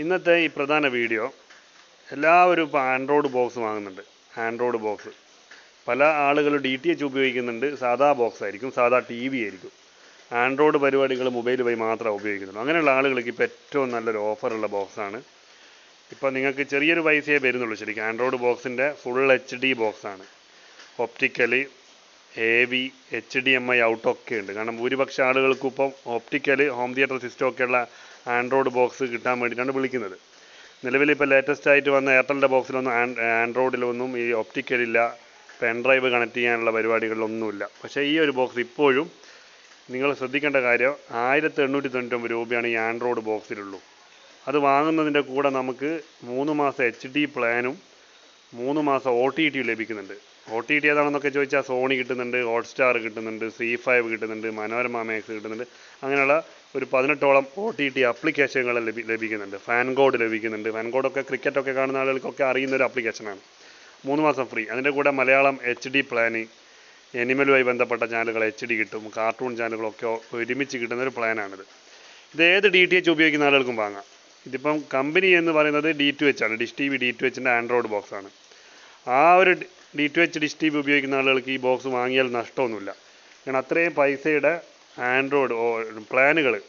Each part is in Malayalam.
ഇന്നത്തെ ഈ പ്രധാന വീഡിയോ എല്ലാവരും ഇപ്പോൾ ആൻഡ്രോയിഡ് ബോക്സ് വാങ്ങുന്നുണ്ട്. ആൻഡ്രോയിഡ് ബോക്സ് പല ആളുകൾ ഡി ടി എച്ച് ഉപയോഗിക്കുന്നുണ്ട്. സാധാ ബോക്സ് ആയിരിക്കും. സാധാ ടി വി ആയിരിക്കും. ആൻഡ്രോയിഡ് പരിപാടികൾ മൊബൈൽ വഴി മാത്രമേ ഉപയോഗിക്കുന്നുള്ളൂ. അങ്ങനെയുള്ള ആളുകൾക്ക് ഇപ്പോൾ ഏറ്റവും നല്ലൊരു ഓഫറുള്ള ബോക്സാണ് ഇപ്പോൾ നിങ്ങൾക്ക് ചെറിയൊരു പൈസയെ വരുന്നുള്ളൂ ശരിക്കും. ആൻഡ്രോയിഡ് ബോക്സിന്റെ full H D ബോക്സാണ് optically A V H D M I ഔട്ടൊക്കെ ഉണ്ട്. കാരണം ഭൂരിപക്ഷം ആളുകൾക്കും ഇപ്പം ഓപ്റ്റിക്കൽ ഹോം തിയേറ്റർ സിസ്റ്റം ഒക്കെയുള്ള ആൻഡ്രോയിഡ് ബോക്സ് കിട്ടാൻ വേണ്ടിയിട്ടാണ് വിളിക്കുന്നത്. നിലവിൽ ഇപ്പോൾ ലേറ്റസ്റ്റ് ആയിട്ട് വന്ന എയർടെലിന്റെ ബോക്സിലൊന്നും ആൻഡ്രോയിഡിലൊന്നും ഈ ഒപ്റ്റിക്കലില്ല പെൻ ഡ്രൈവ് കണക്ട് ചെയ്യാനുള്ള പരിപാടികളിലൊന്നുമില്ല. പക്ഷേ ഈ ഒരു ബോക്സ് ഇപ്പോഴും നിങ്ങൾ ശ്രദ്ധിക്കേണ്ട കാര്യം ആയിരത്തി എണ്ണൂറ്റി തൊണ്ണൂറ്റൊമ്പത് രൂപയാണ് ഈ ആൻഡ്രോയിഡ് ബോക്സിലുള്ളൂ അത് വാങ്ങുന്നതിന്റെ കൂടെ നമുക്ക് മൂന്ന് മാസം എച്ച് ഡി പ്ലാനും മൂന്ന് മാസം ഒ ടി ടിയും ലഭിക്കുന്നുണ്ട്. ഒ ടി ടി ഏതാണെന്നൊക്കെ ചോദിച്ചാൽ സോണി കിട്ടുന്നുണ്ട് ഹോട്ട്സ്റ്റാർ കിട്ടുന്നുണ്ട് സി ഫൈവ് കിട്ടുന്നുണ്ട് മനോരമ മാക്സ് കിട്ടുന്നുണ്ട്. അങ്ങനെയുള്ള ഒരു പതിനെട്ടോളം ഒ ടി ടി അപ്ലിക്കേഷനുകൾ ലഭി ലഭിക്കുന്നുണ്ട്. ഫാൻ കോഡ് ലഭിക്കുന്നുണ്ട്. ഫാൻ കോഡൊക്കെ ക്രിക്കറ്റൊക്കെ കാണുന്ന ആളുകൾക്കൊക്കെ അറിയുന്ന ഒരു അപ്ലിക്കേഷനാണ്. മൂന്ന് മാസം ഫ്രീ. അതിന്റെ കൂടെ മലയാളം എച്ച് ഡി പ്ലാന് എനിമലുമായി ബന്ധപ്പെട്ട ചാനലുകൾ എച്ച് ഡി കിട്ടും കാർട്ടൂൺ ചാനലുകളൊക്കെ ഒരുമിച്ച് കിട്ടുന്ന ഒരു പ്ലാനാണിത്. ഇത് ഏത് ഡി ടി എച്ച് ഉപയോഗിക്കുന്ന ആളുകൾക്കും വാങ്ങാം. ഇതിപ്പം കമ്പനി എന്ന് പറയുന്നത് ഡി ടു എച്ച് ആണ്. Dish T V D two എച്ചിന്റെ android ബോക്സാണ്. ആ ഒരു D two H dish T V ഉപയോഗിക്കുന്ന ആളുകൾക്ക് ഈ ബോക്സ് വാങ്ങിയാൽ നഷ്ടമൊന്നുമില്ല. കാരണം അത്രയും പൈസയുടെ ആൻഡ്രോയിഡ് പ്ലാനുകൾ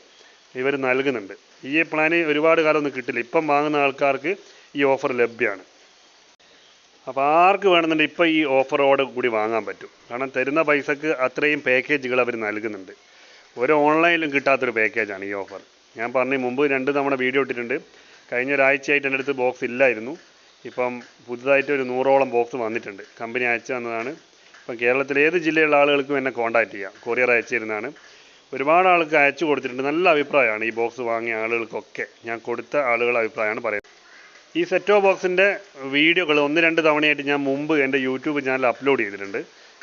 ഇവർ നൽകുന്നുണ്ട്. ഈ പ്ലാന് ഒരുപാട് കാലമൊന്നും കിട്ടില്ല. ഇപ്പം വാങ്ങുന്ന ആൾക്കാർക്ക് ഈ ഓഫർ ലഭ്യമാണ് അപ്പോൾ ആർക്ക് വേണമെന്നുണ്ടെങ്കിൽ ഇപ്പോൾ ഈ ഓഫറോട് കൂടി വാങ്ങാൻ പറ്റും. കാരണം തരുന്ന പൈസക്ക് അത്രയും പാക്കേജുകൾ അവർ നൽകുന്നുണ്ട്. ഒരു ഓൺലൈനിലും കിട്ടാത്തൊരു പാക്കേജാണ് ഈ ഓഫർ. ഞാൻ പറഞ്ഞു മുമ്പ് രണ്ട് തവണ വീഡിയോ ഇട്ടിട്ടുണ്ട്. കഴിഞ്ഞ ഒരാഴ്ചയായിട്ട് എന്റെ അടുത്ത് ബോക്സ് ഇല്ലായിരുന്നു. ഇപ്പം പുതുതായിട്ട് ഒരു നൂറോളം ബോക്സ് വന്നിട്ടുണ്ട്. കമ്പനി അയച്ചു തന്നതാണ്. ഇപ്പം കേരളത്തിലെ ഏത് ജില്ലയിലുള്ള ആളുകൾക്കും എന്നെ കോൺടാക്റ്റ് ചെയ്യാം. കൊറിയർ അയച്ചു തരുന്നതാണ് ഒരുപാട് ആൾക്ക് അയച്ചു കൊടുത്തിട്ടുണ്ട്. നല്ല അഭിപ്രായമാണ് ഈ ബോക്സ് വാങ്ങിയ ആളുകൾക്കൊക്കെ. ഞാൻ കൊടുത്ത ആളുകളുടെ അഭിപ്രായമാണ് പറയുന്നത്. ഈ സെറ്റോ ബോക്സിന്റെ വീഡിയോകൾ ഒന്ന് രണ്ട് തവണയായിട്ട് ഞാൻ മുമ്പ് എന്റെ യൂട്യൂബ് ചാനൽ അപ്ലോഡ് ചെയ്തിട്ടുണ്ട്.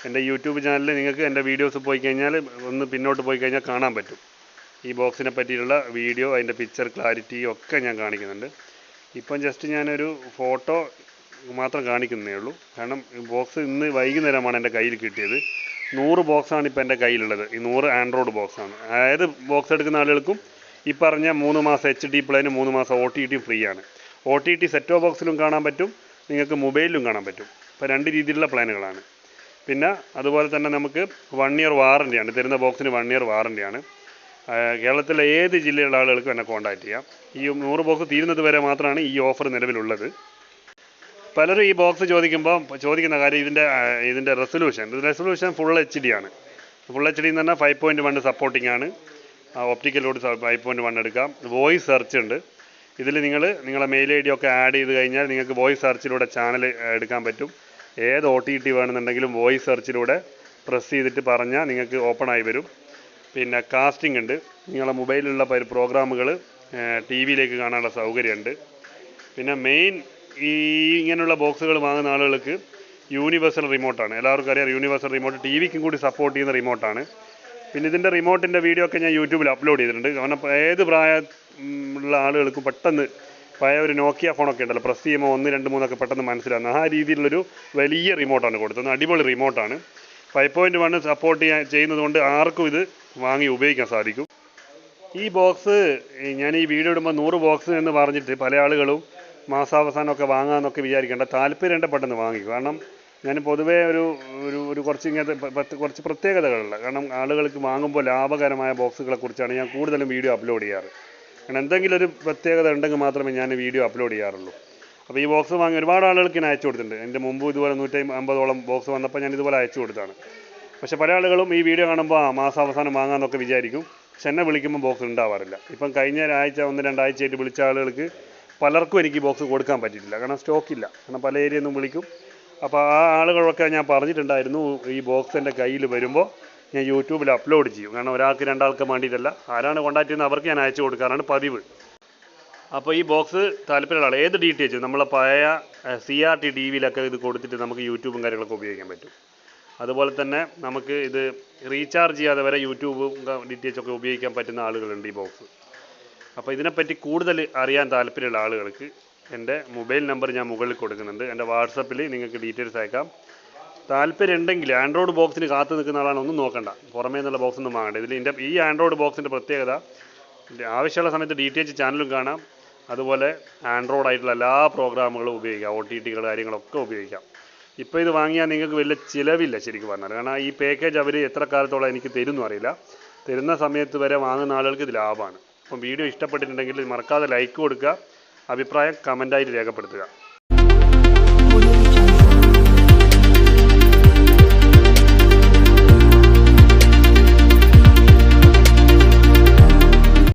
എന്റെ യൂട്യൂബ് ചാനലിൽ നിങ്ങൾക്ക് എന്റെ വീഡിയോസ് പോയി കഴിഞ്ഞാൽ ഒന്ന് പിന്നോട്ട് പോയി കഴിഞ്ഞാൽ കാണാൻ പറ്റും. ഈ ബോക്സിനെ പറ്റിയിട്ടുള്ള വീഡിയോ അതിന്റെ പിക്ചർ ക്ലാരിറ്റി ഒക്കെ ഞാൻ കാണിക്കുന്നുണ്ട്. ഇപ്പം ജസ്റ്റ് ഞാനൊരു ഫോട്ടോ മാത്രം കാണിക്കുന്നേ ഉള്ളൂ കാരണം ബോക്സ് ഇന്ന് വൈകുന്നേരമാണ് എന്റെ കയ്യിൽ കിട്ടിയത്. നൂറ് ബോക്സാണ് ഇപ്പോൾ എന്റെ കയ്യിലുള്ളത്. ഈ നൂറ് ആൻഡ്രോയിഡ് ബോക്സാണ് അതായത് ബോക്സ് എടുക്കുന്ന ആളുകൾക്കും ഈ പറഞ്ഞ മൂന്ന് മാസം എച്ച് ഡി പ്ലേന് മൂന്ന് മാസം ഒ ടി ടിയും ഫ്രീ ആണ് ഒ ടി ടി സെറ്റോ ബോക്സിലും കാണാൻ പറ്റും. നിങ്ങൾക്ക് മൊബൈലിലും കാണാൻ പറ്റും. ഇപ്പോൾ രണ്ട് രീതിയിലുള്ള പ്ലാനുകളാണ് പിന്നെ അതുപോലെ തന്നെ നമുക്ക് വൺ ഇയർ വാറന്റിയാണ് തരുന്ന ബോക്സിന് വൺ ഇയർ വാറന്റിയാണ് കേരളത്തിലെ ഏത് ജില്ലയിലുള്ള ആളുകൾക്കും എന്നെ കോൺടാക്റ്റ് ചെയ്യാം. ഈ നൂറ് ബോക്സ് തീരുന്നത് വരെ മാത്രമാണ് ഈ ഓഫർ നിലവിലുള്ളത്. പലരും ഈ ബോക്സ് ചോദിക്കുമ്പോൾ ചോദിക്കുന്ന കാര്യം ഇതിന്റെ ഇതിന്റെ resolution resolution full H D ആണ്. ഫുൾ എച്ച് ഡി എന്ന് പറഞ്ഞാൽ ഫൈവ് പോയിന്റ് സപ്പോർട്ടിംഗ് ആണ്. ഒപ്റ്റിക്കലോട് ഫൈവ് പോയിന്റ് വൺ എടുക്കാം. വോയിസ് സെർച്ച് ഉണ്ട്. ഇതിൽ നിങ്ങൾ നിങ്ങളെ മെയിൽ ഐ ഡി ഒക്കെ ആഡ് ചെയ്ത് കഴിഞ്ഞാൽ നിങ്ങൾക്ക് വോയിസ് സെർച്ചിലൂടെ ചാനൽ എടുക്കാൻ പറ്റും. ഏത് ഒ ടി ടി വേണമെന്നുണ്ടെങ്കിലും വോയിസ് സെർച്ചിലൂടെ പ്രസ് ചെയ്തിട്ട് പറഞ്ഞാൽ നിങ്ങൾക്ക് ഓപ്പൺ ആയി വരും. പിന്നെ കാസ്റ്റിംഗ് ഉണ്ട്. നിങ്ങളുടെ മൊബൈലിലുള്ള പ്രോഗ്രാമുകൾ ടി വിയിലേക്ക് കാണാനുള്ള സൗകര്യമുണ്ട്. പിന്നെ മെയിൻ ഈ ഇങ്ങനെയുള്ള ബോക്സുകൾ വാങ്ങുന്ന ആളുകൾക്ക് യൂണിവേഴ്സൽ റിമോട്ടാണ് എല്ലാവർക്കും അറിയാം യൂണിവേഴ്സൽ റിമോട്ട് ടി വിക്കും കൂടി സപ്പോർട്ട് ചെയ്യുന്ന റിമോട്ടാണ് പിന്നെ ഇതിന്റെ റിമോട്ടിന്റെ വീഡിയോ ഒക്കെ ഞാൻ യൂട്യൂബിൽ അപ്ലോഡ് ചെയ്തിട്ടുണ്ട്. കാരണം ഏത് പ്രായ ഉള്ള ആളുകൾക്കും പെട്ടെന്ന് പഴയ ഒരു നോക്കിയ ഫോണൊക്കെ ഉണ്ടല്ലോ പ്രസ് ചെയ്യുമ്പോൾ ഒന്ന് രണ്ട് മൂന്നൊക്കെ പെട്ടെന്ന് മനസ്സിലാകുന്ന ആ രീതിയിലുള്ളൊരു വലിയ റിമോട്ടാണ് കൊടുത്തത്. അടിപൊളി റിമോട്ടാണ് ഫൈവ് പോയിന്റ് വൺ സപ്പോർട്ട് ചെയ്യാൻ ചെയ്യുന്നതുകൊണ്ട് ആർക്കും ഇത് വാങ്ങി ഉപയോഗിക്കാൻ സാധിക്കും. ഈ ബോക്സ് ഞാൻ ഈ വീഡിയോ ഇടുമ്പോൾ നൂറ് ബോക്സ് എന്ന് പറഞ്ഞിട്ട് പല ആളുകളും മാസാവസാനമൊക്കെ വാങ്ങാമെന്നൊക്കെ വിചാരിക്കേണ്ട. താല്പര്യം പെട്ടെന്ന് വാങ്ങി. കാരണം ഞാൻ പൊതുവേ ഒരു ഒരു ഒരു കുറച്ച് ഇങ്ങനത്തെ കുറച്ച് പ്രത്യേകതകളുള്ള കാരണം ആളുകൾക്ക് വാങ്ങുമ്പോൾ ലാഭകരമായ ബോക്സുകളെ കുറിച്ചാണ് ഞാൻ കൂടുതലും വീഡിയോ അപ്ലോഡ് ചെയ്യാറ്. കാരണം എന്തെങ്കിലും ഒരു പ്രത്യേകത ഉണ്ടെങ്കിൽ മാത്രമേ ഞാൻ വീഡിയോ അപ്ലോഡ് ചെയ്യാറുള്ളൂ. അപ്പോൾ ഈ ബോക്സ് വാങ്ങി ഒരുപാട് ആളുകൾക്ക് ഞാൻ അയച്ചു കൊടുത്തിട്ടുണ്ട്. എന്റെ മുമ്പ് ഇതുപോലെ നൂറ്റി അമ്പതോളം ബോക്സ് വന്നപ്പോൾ ഞാൻ ഇതുപോലെ അയച്ചു കൊടുത്താണ് പക്ഷെ പല ആളുകളും ഈ വീഡിയോ കാണുമ്പോൾ ആ മാസാവസാനം വാങ്ങാമെന്നൊക്കെ വിചാരിക്കും. പക്ഷെ എന്നെ വിളിക്കുമ്പോൾ ബോക്സ് ഉണ്ടാവാറില്ല. ഇപ്പം കഴിഞ്ഞ ഒരാഴ്ച ഒന്ന് രണ്ടാഴ്ചയായിട്ട് വിളിച്ച ആളുകൾക്ക് പലർക്കും എനിക്ക് ബോക്സ് കൊടുക്കാൻ പറ്റിയിട്ടില്ല. കാരണം സ്റ്റോക്കില്ല കാരണം പല ഏരിയയിൽ നിന്നും വിളിക്കും. അപ്പോൾ ആ ആളുകളൊക്കെ ഞാൻ പറഞ്ഞിട്ടുണ്ടായിരുന്നു ഈ ബോക്സ് എന്റെ കയ്യിൽ വരുമ്പോൾ ഞാൻ യൂട്യൂബിൽ അപ്ലോഡ് ചെയ്യും. കാരണം ഒരാൾക്ക് രണ്ടാൾക്ക് വേണ്ടിയിട്ടല്ല. ആരാണ് കോൺടാക്ട് ചെയ്യുന്നത് അവർക്ക് ഞാൻ അയച്ചു കൊടുക്കാറാണ് പതിവ്. അപ്പോൾ ഈ ബോക്സ് താല്പര്യമുള്ള ഏത് ഡി ടി എച്ച് നമ്മളെ പഴയ സി ആർ ടി ടി വിയിലൊക്കെ ഇത് കൊടുത്തിട്ട് നമുക്ക് യൂട്യൂബും കാര്യങ്ങളൊക്കെ ഉപയോഗിക്കാൻ പറ്റും. അതുപോലെ തന്നെ നമുക്ക് ഇത് റീചാർജ് ചെയ്യാതെ വരെ യൂട്യൂബും ഡി ടി എച്ച് ഒക്കെ ഉപയോഗിക്കാൻ പറ്റുന്ന ആളുകളുണ്ട് ഈ ബോക്സ് അപ്പോൾ ഇതിനെപ്പറ്റി കൂടുതൽ അറിയാൻ താല്പര്യമുള്ള ആളുകൾക്ക് എന്റെ മൊബൈൽ നമ്പർ ഞാൻ മുകളിൽ കൊടുക്കുന്നുണ്ട്. എന്റെ വാട്സപ്പിൽ നിങ്ങൾക്ക് ഡീറ്റെയിൽസ് അയക്കാം. താല്പര്യം ഉണ്ടെങ്കിൽ ആൻഡ്രോയിഡ് ബോക്സിന് കാത്തു നിൽക്കുന്ന ആളാണ് ഒന്നും നോക്കണ്ട. പുറമേ നിന്നുള്ള ബോക്സ് ഒന്നും വാങ്ങണ്ട. ഇതിൽ ഇതിന്റെ ഈ ആൻഡ്രോയിഡ് ബോക്സിന്റെ പ്രത്യേകത ആവശ്യമുള്ള സമയത്ത് ഡി ടി എച്ച് ചാനലും കാണാം. അതുപോലെ ആൻഡ്രോയിഡ് ആയിട്ടുള്ള എല്ലാ പ്രോഗ്രാമുകളും ഉപയോഗിക്കാം. ഒ ടി ടികൾ കാര്യങ്ങളൊക്കെ ഉപയോഗിക്കാം. ഇപ്പോൾ ഇത് വാങ്ങിയാൽ നിങ്ങൾക്ക് വലിയ ചിലവില്ല ശരിക്കും പറഞ്ഞാൽ. കാരണം ഈ പാക്കേജ് അവർ എത്ര കാലത്തോളം എനിക്ക് തരുന്നു അറിയില്ല. തരുന്ന സമയത്ത് വരെ വാങ്ങുന്ന ആളുകൾക്ക് ഇത് ലാഭമാണ്. അപ്പം വീഡിയോ ഇഷ്ടപ്പെട്ടിട്ടുണ്ടെങ്കിൽ മറക്കാതെ ലൈക്ക് കൊടുക്കുക അഭിപ്രായം കമന്റായിട്ട് രേഖപ്പെടുത്തുക.